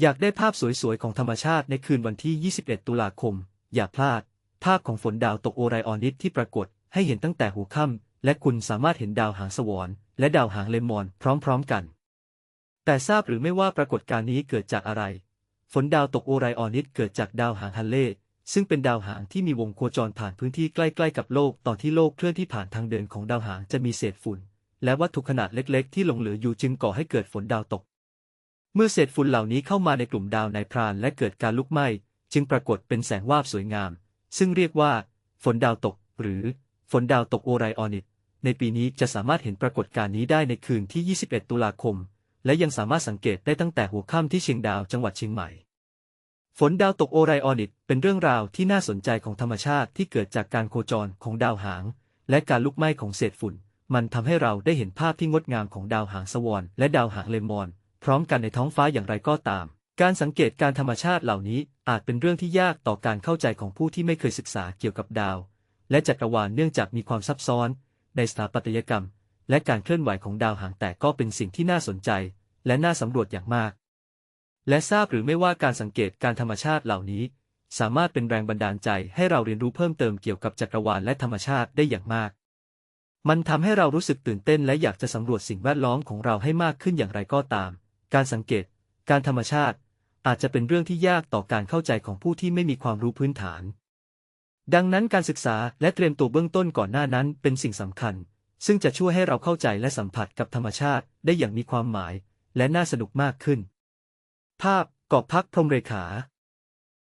อยากได้ภาพสวยๆ ของธรรมชาติในคืนวันที่ 21 ตุลาคม อย่าพลาด ภาพของฝนดาวตกโอไรออนิสที่ปรากฏให้เห็นตั้งแต่หัวค่ำและคุณสามารถเห็นดาวหางสวรรค์และดาวหางเลมอนพร้อมๆกัน แต่ทราบหรือไม่ว่าปรากฏการณ์นี้เกิดจากอะไร ฝนดาวตกโอไรออนิสเกิดจากดาวหางฮันเล่ซึ่งเป็นดาวหางที่มีวงโคจรผ่านพื้นที่ใกล้ๆกับโลก ตอนที่โลกเคลื่อนที่ผ่านทางเดินของดาวหางจะมีเศษฝุ่น และวัตถุขนาดเล็กๆ ที่หลงเหลืออยู่จึงก่อให้เกิดฝนดาวตก เมื่อเศษฝุ่นเหล่านี้เข้ามาในกลุ่มดาวในายพรานและเกิดการลุกไหม้ จึงปรากฏเป็นแสงวาบสวยงาม ซึ่งเรียกว่า ฝนดาวตก หรือ ฝนดาวตกโอไรออนิตในปีนี้จะสามารถเห็นปรากฏการณ์นี้ได้ในคืนที่ 21 ตุลาคม และยังสามารถสังเกตได้ตั้งแต่หัวค่ำที่เชียงดาวจังหวัดเชียงใหม่ ฝนดาวตกโอไรออนิตเป็นเรื่องราวที่น่าสนใจของธรรมชาติที่เกิดจากการโคจรของดาวหาง และการลุกไหม้ของเศษฝุ่น มันทำให้เราได้เห็นภาพที่งดงามของดาวหางสวรรค์และดาวหางเลมอน พร้อมกันในท้องฟ้าอย่างไรก็ตาม การสังเกตการธรรมชาติเหล่านี้อาจเป็นเรื่องที่ยากต่อการเข้าใจของผู้ที่ไม่เคยศึกษาเกี่ยวกับดาว และจักรวาลเนื่องจากมีความซับซ้อน ในสถาปัตยกรรม และการเคลื่อนไหวของดาวหางแต่ก็เป็นสิ่งที่น่าสนใจ และน่าสำรวจอย่างมาก และทราบหรือไม่ว่าการสังเกตการธรรมชาติเหล่านี้ สามารถเป็นแรงบันดาลใจให้เราเรียนรู้เพิ่มเติมเกี่ยวกับจักรวาลและธรรมชาติได้อย่างมากมันทำให้เรารู้สึกตื่นเต้นและอยากจะสำรวจสิ่งแวดล้อมของเราให้มากขึ้นอย่างไรก็ตาม การสังเกต การธรรมชาติ อาจจะเป็นเรื่องที่ยากต่อการเข้าใจของผู้ที่ไม่มีความรู้พื้นฐาน ดังนั้นการศึกษาและเตรียมตัวเบื้องต้นก่อนหน้านั้นเป็นสิ่งสำคัญ ซึ่งจะช่วยให้เราเข้าใจและสัมผัสกับธรรมชาติได้อย่างมีความหมาย และน่าสนุกมากขึ้น ภาพเกาะพักพรมเรขา